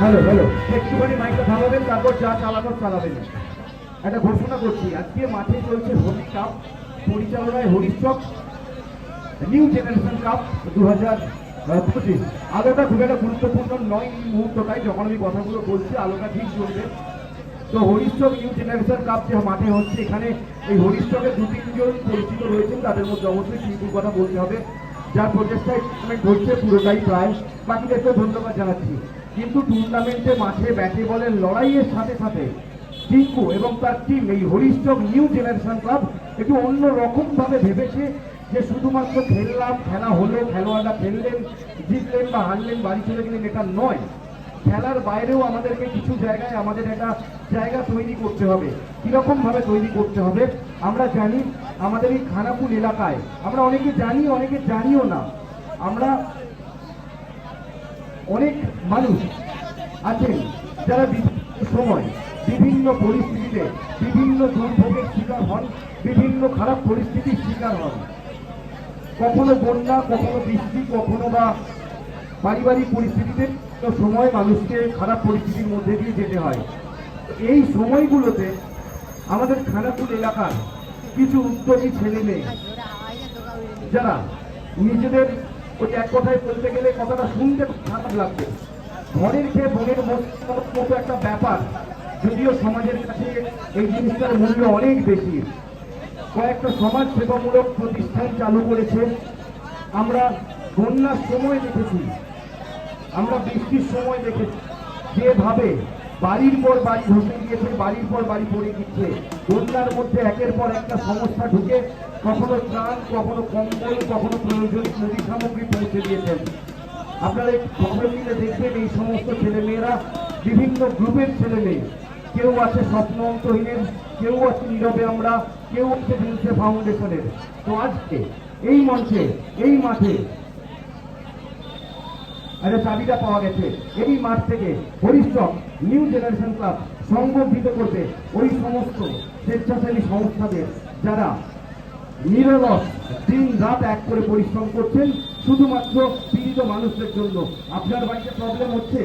Hello hello একটুখানি মাইকটা থামাবেন, তারপর যা চালানোর চালাবেন। একটা ঘোষণা করছি, আজকে মাঠে চলছে হোলি কাপ, পরিচালনায় হরিশ্চক, নিউ জেনারেশন কাপ দু হাজার পঁচিশ। আলোটা খুব একটা গুরুত্বপূর্ণ নয় এই মুহূর্তটাই যখন আমি কথাগুলো বলছি, আলোটা ঠিক চলবে। তো হরিশ্চক নিউ জেনারেশন কাপ যে মাঠে হচ্ছে, এখানে এই হরিশ্চকের দু তিনজন পরিচিত রয়েছেন, তাদের মধ্যে অবশ্যই শিল্পীর কথা বলতে হবে। যার প্রচেষ্টায় টুর্নামেন্ট হচ্ছে, পুরোটাই প্রায়। বাকিদেরকে ধন্যবাদ জানাচ্ছি। কিন্তু টুর্নামেন্টে মাঠে ব্যাটে বলের লড়াইয়ের সাথে সাথে টিঙ্কু এবং তার টিম এই হরিশ্চক নিউ জেনারেশন ক্লাব একটু অন্য রকম ভাবে ভেবেছে যে শুধুমাত্র খেললাম, খেলা হলো, খেলোয়াড়রা খেললেন, জিতলেন বা হারলেন, বাড়ি চলে গেলেন এটা নয়। খেলার বাইরেও আমাদেরকে কিছু জায়গায় আমাদের একটা জায়গা তৈরি করতে হবে। কীরকম ভাবে তৈরি করতে হবে? আমরা জানি আমাদের এই খানাকুল এলাকায়, আমরা অনেকে জানি, অনেকে জানিও না। আমরা অনেক মানুষ আছেন যারা সময় বিভিন্ন পরিস্থিতিতে বিভিন্ন দুর্ভোগের শিকার হন, বিভিন্ন খারাপ পরিস্থিতির শিকার হন। কখনো বন্যা, কখনো বৃষ্টি, কখনো বা পারিবারিক পরিস্থিতিতে সময় মানুষকে খারাপ পরিস্থিতির মধ্যে দিয়ে যেতে হয়। এই সময়গুলোতে আমাদের খানাপুর এলাকার কিছু উদ্যোগী ছেলে মেয়ে, যারা নিজেদের ওই এক কথায় বলতে গেলে কথাটা শুনতে খারাপ লাগবে। ঘরের খেয়ে বোনের মতো একটা ব্যাপার, যদিও সমাজের কাছে এই জিনিসটার মূল্য অনেক বেশি। কয়েকটা সমাজ সেবামূলক প্রতিষ্ঠান চালু করেছে। আমরা বন্যার সময় দেখেছি। আমরা বৃষ্টির সময় দেখেছি। যেভাবে বাড়ির পর বাড়ি ধসে গিয়েছে, বাড়ির পর বাড়ি পড়ে গিয়েছে। বন্যার মধ্যে একের পর একটা সমস্যা ঢুকে কখনো ত্রাণ, কখনো কম্বল, কখনো প্রয়োজনীয় মুদি সামগ্রী পৌঁছে দিয়েছেন। আপনারা খবর নিলে দেখবেন এই সমস্ত ছেলে মেয়েরা বিভিন্ন গ্রুপের ছেলে মেয়ে কেউ আছে স্বপ্ন অন্তহীনের কেউ আছে নীরবে আমরা, কেউ আছে ফাউন্ডেশনের। তো আজকে, এই মঞ্চে, এই মাঠে একটা চাবিটা পাওয়া গেছে। এই মাঠ থেকে হরিশ্চক নিউ জেনারেশন ক্লাব সংগঠিত করবে ওই সমস্ত স্বেচ্ছাসেবী সংস্থাদের যারা নিরলস দিন রাত এক করে পরিশ্রম করছেন, শুধুমাত্র পীড়িত মানুষদের জন্য। আপনার বাড়িতে প্রবলেম হচ্ছে?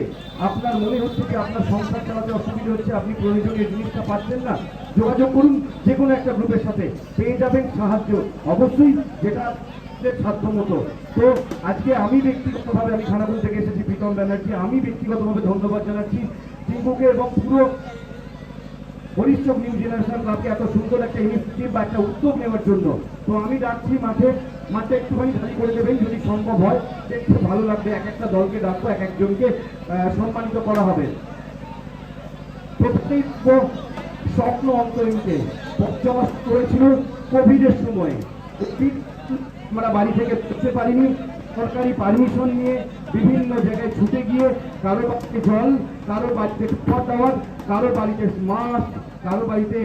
আপনার মনে হচ্ছে যে আপনার সংসার চালাতে অসুবিধা হচ্ছে? আপনি প্রয়োজনীয় জিনিসটা পাচ্ছেন না? যোগাযোগ করুন, যে কোনো একটা গ্রুপের সাথে। পেয়ে যাবেন সাহায্য। অবশ্যই যেটা আপনাদের সাধ্যমতো তো আজকে আমি ব্যক্তিগতভাবে, আমি খানাকুল থেকে এসেছি, প্রীতম ব্যানার্জি, আমি ব্যক্তিগতভাবে ধন্যবাদ জানাচ্ছি। টিঙ্কুকে এবং পুরো হরিশ্চক নিউ জেনারেশন ক্লাবকে এত সুন্দর একটা ইনিশিয়েটিভ বা একটা উদ্যোগ নেওয়ার জন্য। তো আমি ডাকছি মাঠে মাঠে একটুখানি খালি করে দেবেন, যদি সম্ভব হয় দেখতে ভালো লাগবে, এক একটা দলকে ডাকবো, এক একজনকে সম্মানিত করা হবে। প্রত্যেক স্বপ্ন অন্তরীণকে পঞ্চমাস করেছিল কোভিডের সময়। কোভিড আমরা বাড়ি থেকে করতে পারিনি। সরকারি পারমিশন নিয়ে বিভিন্ন জায়গায় ছুটে গিয়ে কারও বাড়িতে জল, কারও বাড়িতে খাওয়া দাওয়ার কারও বাড়িতে মাস্ক কারও বাড়িতে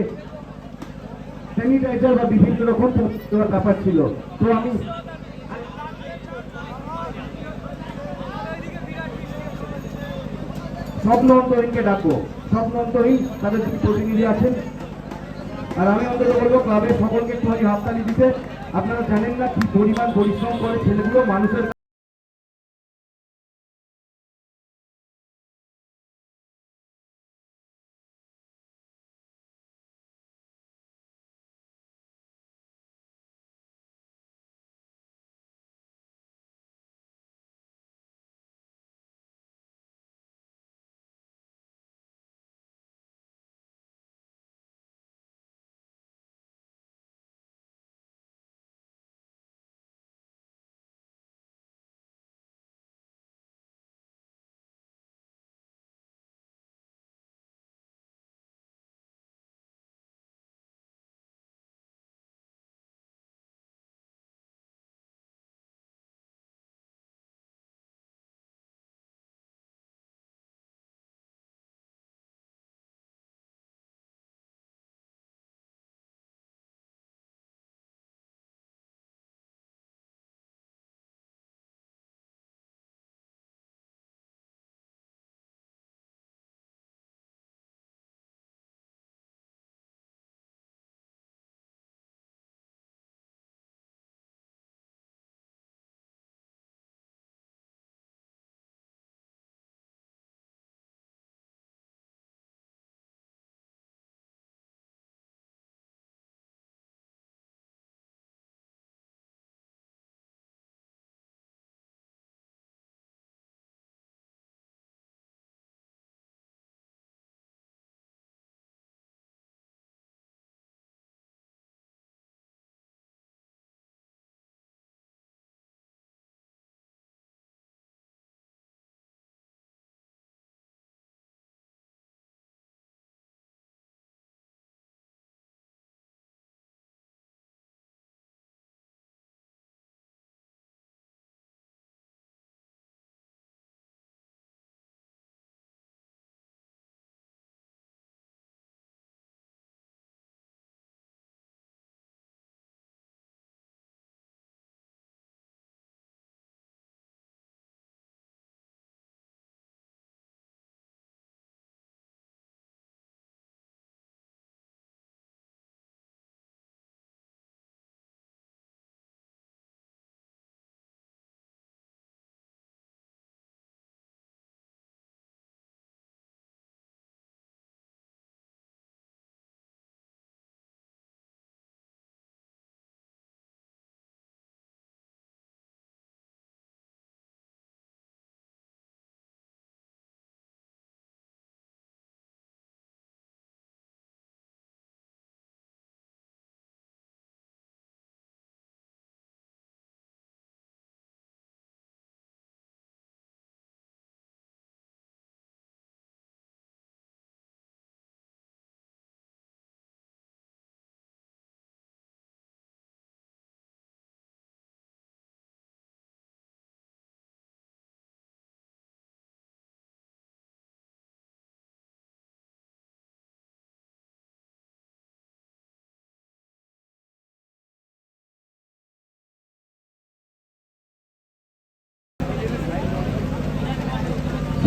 স্যানিটাইজার বা বিভিন্ন রকম ব্যাপার ছিল। তো আমি স্বপ্ন অন্তহীনকে ডাকবো। স্বপ্ন অন্তহীন তাদের প্রতিনিধি আছেন। আর আমি অন্তত বলব, ক্লাবের সকলকে একটুখানি হাততালি দিতে আপনারা জানেন না কি পরিমাণ পরিশ্রম করে ছেলেগুলো মানুষের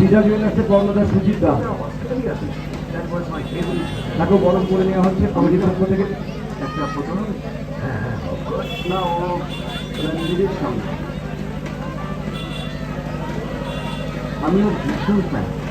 বিজা জুয়েলার্সের কর্ণধার সুজিত দা। তাকেও গরম করে নেওয়া হচ্ছে কমিটির পক্ষ একটা ফটো না ও রঞ্জিতের সঙ্গে আমিও ভীষণ ফ্যান